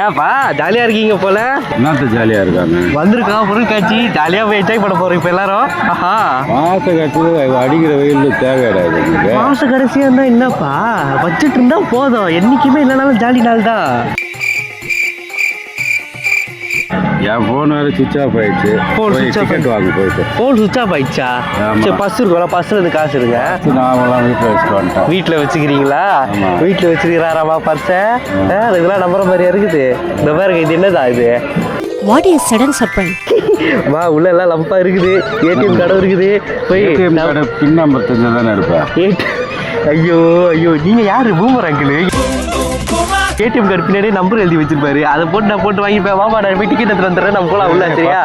என்னப்பா ஜாலியா இருக்கீங்க போல? என்னத்த ஜாலியாக இருக்காங்க? வந்திருக்கோம் பொருட்காட்சி ஜாலியா போய் என்ஜாய் பண்ண போறோம் இப்ப எல்லாரும். ஆஹா. மாச கட்சியில் அடிக்கிற வெயில் தேவையிடாது மாச கடைசியா இருந்தா என்னப்பா? பட்ஜெட் இருந்தா போதும். என்னைக்குமே இல்லைனாலும் ஜாலி நாள் தான் என் ஃபோன் வேறு சுவிச் ஆஃப் ஆயிடுச்சு. போய் switch off டிக்கெட் வாங்க போயிட்டு. போன் சுவிச் ஆஃப் ஆயிடுச்சா. சரி பஸ் இருக்கும்ல பஸ்ல இருந்து காசு இருங்க நாமெல்லாம் வீட்டில் வச்சுட்டு வந்துட்டேன். வீட்டில் வச்சுக்கிறீங்களா. வீட்டில் வச்சுக்கிறாராமா பர்ஸை? இதெல்லாம் நம்புற மாதிரியா இருக்குது. இந்த பாருங்க இது என்னதா இது? What a sudden surprise. வா உள்ள எல்லாம் லம்பா இருக்குது. ஏடிஎம் கடை இருக்குது. போய் ஏடிஎம் கார்டு பின் ஐம்பத்தஞ்சு தானே இருப்பேன் ஐயோ ஐயோ நீங்க யாரு? பூமர் அங்கிள் ஏடிஎம் கார்டு பின்னாடி நம்பர் எழுதி வச்சிருப்பாரு. அதை போட்டு நான் போட்டு வாங்கிப்பேன் வாமா நான் போய் டிக்கெட் எடுத்து வந்துடுறேன். நம்ம போலாம் உள்ள சரியா?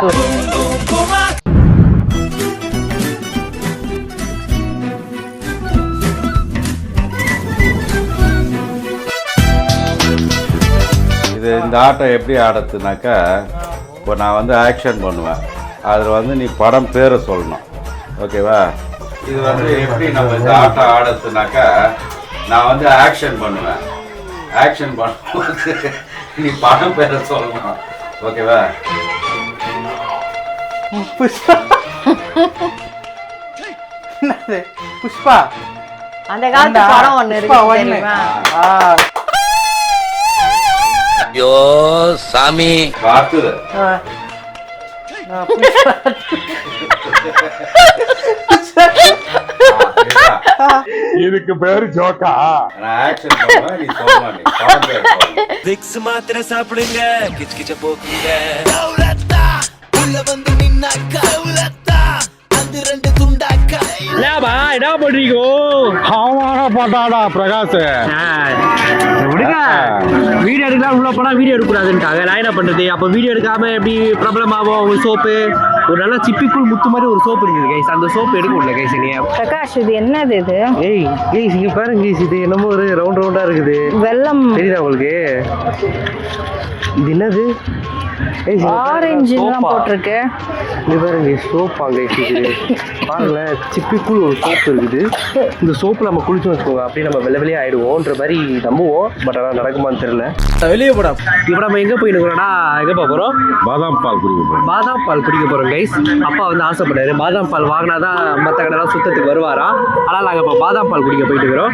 இது இந்த ஆட்டம் எப்படி ஆடுறதுனாக்கா இப்போ நான் வந்து ஆக்ஷன் பண்ணுவேன். அதில் வந்து நீ படம் பேரை சொல்லணும். ஓகேவா? இது வந்து எப்படி நம்ம இந்த ஆட்டம் ஆடுறதுனாக்கா நான் வந்து ஆக்ஷன் பண்ணுவேன். ஆக்ஷன் பண்ணும்போது நீ படம் பேரை சொல்லணும். ஓகேவா? புஷ்பா. அந்த காலத்து படம் ஒண்ணு இருக்கு தெரியுமா? ஐயோ சாமி. பார்த்துது இதுக்கு பேரு ஜோக்கா. விக்ஸ் மாத்திரை சாப்பிடுங்க கிச் கிச்ச போக்குங்க. என்னப்பா என்ன பண்றீங்க? ஆமான பாட்டாடா பிரகாஷ். விடுங்க. வீடியோ எடுக்கலாம் உள்ள போனா வீடியோ எடுக்கக்கூடாதுன்ட்டாங்க. நான் என்ன பண்றது? அப்போ வீடியோ எடுக்காம எப்படி பிரபலம் ஆகும்? ஒரு சோப்பு. ஒரு நல்ல சிப்பிக்குள் முத்து மாதிரி ஒரு சோப்பு இருக்குது கைஸ் அந்த சோப்பு எடுக்க முடியல கைஸ் நீ பிரகாஷ் இது என்னது இது? ஏய் கைஸ் இங்க பாருங்க கைஸ் இது என்னமோ ஒரு ரவுண்ட் ரவுண்டா இருக்குது. வெள்ளம். தெரியுதா உங்களுக்கு? இது என்னது? ஆரஞ்சு தான். போட்டிருக்கு. இது பாருங்க சோப்பா கைஸ் இது பாருங்களேன் சிப்பிக்குள் ஒரு சோப்பு இருக்குது. இந்த சோப்பு நம்ம குளிச்சு வச்சுக்கோங்க. அப்படியே நம்ம வெள்ளை வெளியே ஆயிடுவோன்ற மாதிரி நம்புவோம். பட் ஆனால் நடக்குமான்னு தெரியல. வெளியே போடா. இப்போ நம்ம எங்கே போயிடுக்கிறோம்னா எங்கே போகிறோம் பாதாம் பால் குடிக்க போகிறேன் பாதாம் பால் குடிக்க போகிறோம் கைஸ் அப்பா வந்து ஆசைப்பட்டாரு. பாதாம் பால் வாங்கினா தான் மற்ற கடைலாம் சுத்தத்துக்கு வருவாராம் ஆனால் நாங்கள் இப்போ பாதாம் பால் குடிக்க போயிட்டு இருக்கிறோம்.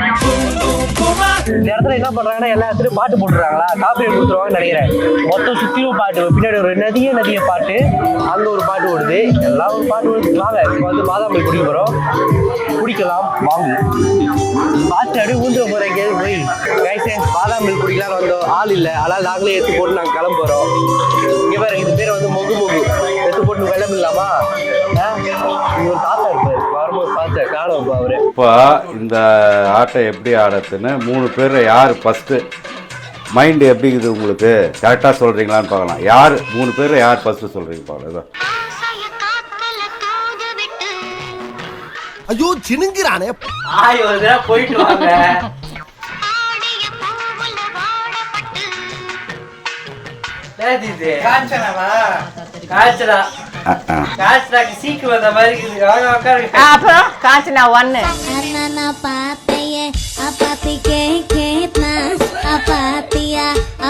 இந்த இடத்துல என்ன பண்ணுறாங்கன்னா எல்லா இடத்துலையும் பாட்டு போட்டுறாங்களா காப்பி கொடுத்துருவாங்கன்னு நினைக்கிறேன். மொத்தம் சுற்றியும் பாட்டு பின்னாடி ஒரு நதிய நதிய பாட்டு. அங்கே ஒரு பாட்டு ஓடுது. எல்லாம் ஒரு பாட்டு ஓடுது. வாங்க இப்போ வந்து பாதாம் குடிக்க போகிறோம் குடிக்கலாம். வாங்க. பார்த்து அப்படியே ஊந்துட போகிறேன் போய். கைசே பாதாம் குடிக்கலாம் வந்தோம். ஆள் இல்லை. அதனால் நாங்களே எடுத்து போட்டு நாங்கள் கிளம்ப போகிறோம் இங்கே பாருங்க இது பேர் வந்து மொகு மொகு. எடுத்து போட்டு வெள்ளம் இல்லாமா ஒரு தாத்தா இருப்பார். வரும்போது பார்த்தேன் காணும் இப்போ அவரு. இப்போ இந்த ஆட்டை எப்படி ஆடுறதுன்னு மூணு பேர் யார் ஃபஸ்ட்டு மைண்டு எப்படி இருக்குது உங்களுக்கு கரெக்டாக சொல்கிறீங்களான்னு பார்க்கலாம். யார்? மூணு பேர் யார் ஃபஸ்ட்டு சொல்கிறீங்க பார்க்கலாம் இதோ. ஐயோ சினுங்கிறானே. ஆய் ஒரு தடவை போயிட்டு வாங்க. அப்புறம்? காஞ்சனா ஒன்னு. அப்பாத்தி கே கேட்னா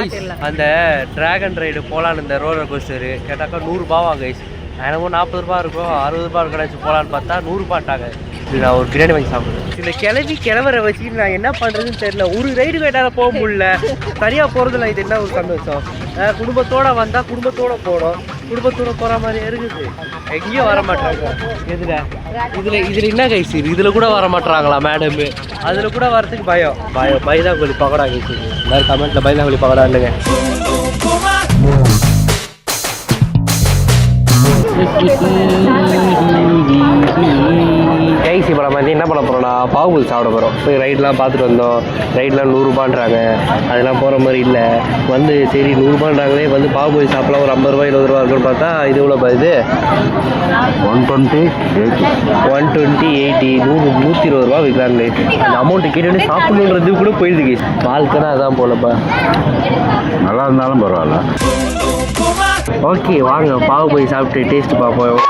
கைஸ் அந்த டிராகன் ரைடு போகலான்னு இந்த ரோலர் கோஸ்டரு கேட்டாக்கா நூறுரூபாவா கைஸ் என்னமோ நாற்பது ரூபா இருக்கும் அறுபது ரூபா கிடைச்சி போலான்னு பார்த்தா நூறுரூபாட்டாங்க இது நான் ஒரு பிரியாணி வாங்கி சாப்பிடுறேன். இந்த கிளவி கிளவரை வச்சு நான் என்ன பண்ணுறதுன்னு தெரியல. ஒரு ரைடு கேட்டால போக முடியல. சரியாக போகிறதுல இது என்ன ஒரு சந்தோஷம்? குடும்பத்தோடு குடும்பத்தோட வந்தால் குடும்பத்தோட போகணும் குடும்பத்தோட போற மாதிரி இருக்குது. எங்கேயும் வர மாட்டாங்க. எதுல? இதுல இதுல என்ன கைஸ் இதுல கூட வர மாட்டாங்களா மேடம் அதுல கூட வரதுக்கு பயம். பயம் பைதாங்குழி பகடா கைஸ் எல்லாரும் கமெண்ட்ல பைதாங்குழி பகடா இல்லைங்க. கைஸ் இப்போ நம்ம வந்து என்ன பண்ண போறோம்னா பாகுபலி சாப்பிட போகிறோம் போய் ரைட்லாம் பார்த்துட்டு வந்தோம். ரைட்லாம் நூறுரூபான்றாங்க. அதெல்லாம் போகிற மாதிரி இல்லை. வந்து சரி நூறுரூபான்றாங்களே வந்து பாகுபலி சாப்பிடலாம். ஒரு ஐம்பது ரூபா இருபது ரூபா இருக்குன்னு பார்த்தா இது எவ்வளோ இது? One twenty one twenty eighty நூறு நூற்றி இருபது ரூபா விற்கிறாங்களே அந்த அமௌண்ட்டு கேட்டு சாப்பிடணுன்றது கூட போயிடுது வாழ்க்கைனா அதான் போலப்பா. நல்லா இருந்தாலும் பரவாயில்ல. ஓகே வாங்க. பாவு போய் சாப்பிட்டு டேஸ்ட் பார்ப்போம்.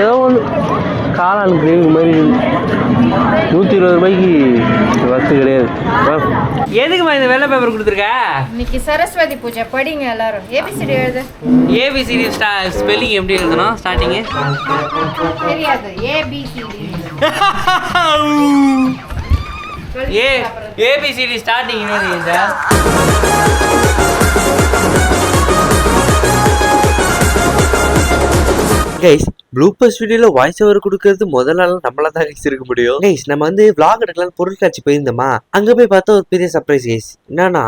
ஏதோ ஒன்று காளான் கிரேவி மாதிரி நூற்றி இருபது ரூபாய்க்கு வசதி கிடையாது. எதுக்குமா இந்த வெள்ளை பேப்பர் கொடுத்துருக்க? இன்னைக்கு சரஸ்வதி பூஜை. படிங்க எல்லாரும். ஏபிசிடி எழுது. ஏபிசிடி ஸ்டா ஸ்பெல்லிங் எப்படி எழுதணும்? ஸ்டார்டிங்கு தெரியாது. ஏபிசிடி ஏ ஏபிசிடி ஸ்டார்டிங் என்ன கைஸ் ப்ளூபர்ஸ் வீடியோல வாய்ஸ் ஓவர் கொடுக்கறது முதல்ல நம்மள தான் கேஸ் இருக்க முடியும். கைஸ் நம்ம வந்து விளாக் எடுக்கலாம் பொருட்காட்சி போயிருந்தோமா? அங்க போய் பார்த்தா ஒரு பெரிய சர்ப்ரைஸ் கைஸ் என்னன்னா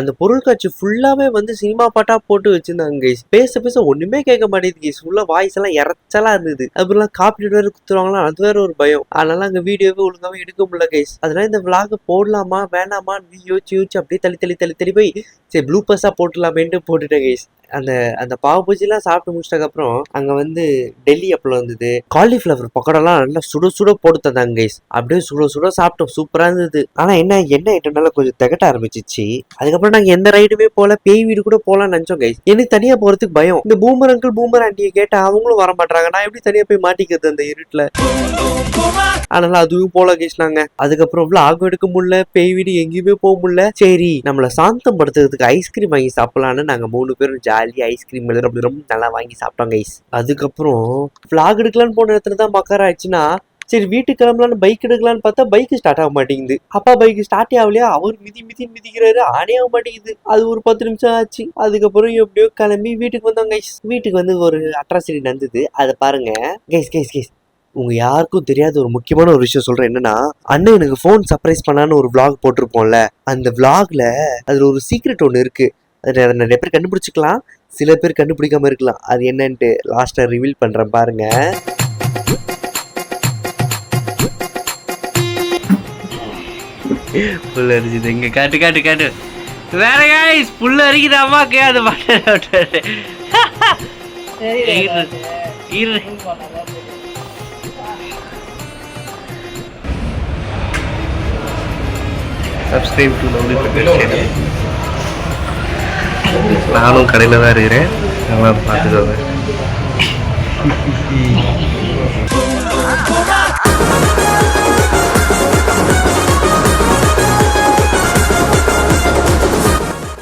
அந்த பொருட்காட்சி ஃபுல்லாவே வந்து சினிமா பாட்டா போட்டு வச்சிருந்தாங்க கைஸ் பேச பேச ஒண்ணுமே கேட்க மாட்டேங்குது கைஸ் ஃபுல்லா வாய்ஸ் எல்லாம் இறச்சலா இருந்தது. அப்புறம் காப்பி வேற குத்துருவாங்களா அது வேற ஒரு பயம். அதனால அங்க வீடியோவே ஒழுங்காவே எடுக்க முடியல கைஸ் அதனால இந்த vlog போடலாமா வேணாமான்னு யோசிச்சு யோசிச்சு அப்படியே தள்ளி தள்ளி தள்ளி தள்ளி போய் சரி ப்ளூபர்ஸா போட்டுடலாமேன்ட்டு போட்டுட்டேன் கைஸ் அந்த அந்த பாவ பூஜிலாம் சாப்பிட்டு முடிச்சதுக்கப்புறம் அங்கே வந்து டெல்லி அப்பளம் இருந்தது. காலிஃப்ளவர் பக்கோடாலாம் நல்லா சுட சுட போட்டு தந்தாங்க கைஸ் அப்படியே சுட சுட சாப்பிட்டோம். சூப்பராக இருந்தது. ஆனால் என்ன என்ன ஐட்டம்னால கொஞ்சம் திகட்ட ஆரம்பிச்சிச்சு? அதுக்கப்புறம் நாங்கள் எந்த ரைடுமே போல பேய் வீடு கூட போகலாம்னு நினச்சோம் கைஸ் எனக்கு தனியாக போகிறதுக்கு பயம். இந்த பூமர் அங்கிள் பூமர் ஆண்டியை கேட்டால் அவங்களும் வர மாட்டாங்க நான் எப்படி தனியாக போய் மாட்டிக்கிறது அந்த இருட்டில்? அதனால அதுவும் போல கைஸ் நாங்க. அதுக்கப்புறம் vlog எடுக்க முடியல. பேய் வீடு எங்கேயுமே போக முடியல. சரி நம்மளை சாந்தம் படுத்துறதுக்கு ஐஸ்கிரீம் வாங்கி சாப்பிடலான்னு நாங்க மூணு பேரும் ஜாலியா ஐஸ்கிரீம் அப்படி ரொம்ப நல்லா வாங்கி சாப்பிட்டோம் கைஸ் அதுக்கப்புறம் ஃப்ளாக் எடுக்கலான்னு போன இடத்துல தான் மக்கார ஆயிடுச்சுன்னா சரி வீட்டுக்கு கிளம்பலான்னு பைக் எடுக்கலான்னு பார்த்தா பைக் ஸ்டார்ட் ஆக மாட்டேங்குது. அப்பா பைக் ஸ்டார்ட் ஆகலையா? அவர் மிதி மிதி மிதிக்கிறாரு ஆனே ஆக மாட்டேங்குது. அது ஒரு பத்து நிமிஷம் ஆச்சு. அதுக்கப்புறம் எப்படியோ கிளம்பி வீட்டுக்கு வந்தோம் கைஸ் வீட்டுக்கு வந்து ஒரு அட்ராசிட்டி நடந்தது. அதை பாருங்க. கைஸ் கைஸ் கைஸ் உங்க யாருக்கும் தெரியாத ஒரு முக்கியமான ஒரு விஷயம் சொல்றேன். என்னன்னா அண்ணன் எனக்கு ஃபோன் சர்ப்ரைஸ் பண்ணான்னு ஒரு விளாக் போட்டிருப்போம்ல. அந்த விளாக்ல அதுல ஒரு சீக்ரெட் ஒன்று இருக்கு. அது நிறைய பேர் கண்டுபிடிச்சிக்கலாம். சில பேர் கண்டுபிடிக்காம இருக்கலாம். அது என்னன்ட்டு லாஸ்டா ரிவீல் பண்றேன் பாருங்க. புல் அரிக்குது இங்க காட்டு காட்டு காட்டு. வேற காய்ஸ் புல் அரிக்குது. அம்மாக்கு அது சப்ஸ்கிரைப் டு லவ்லி சேனல் நானும் கடையில் தான் இருக்கிறேன். நல்லா பார்த்துக்கோங்க.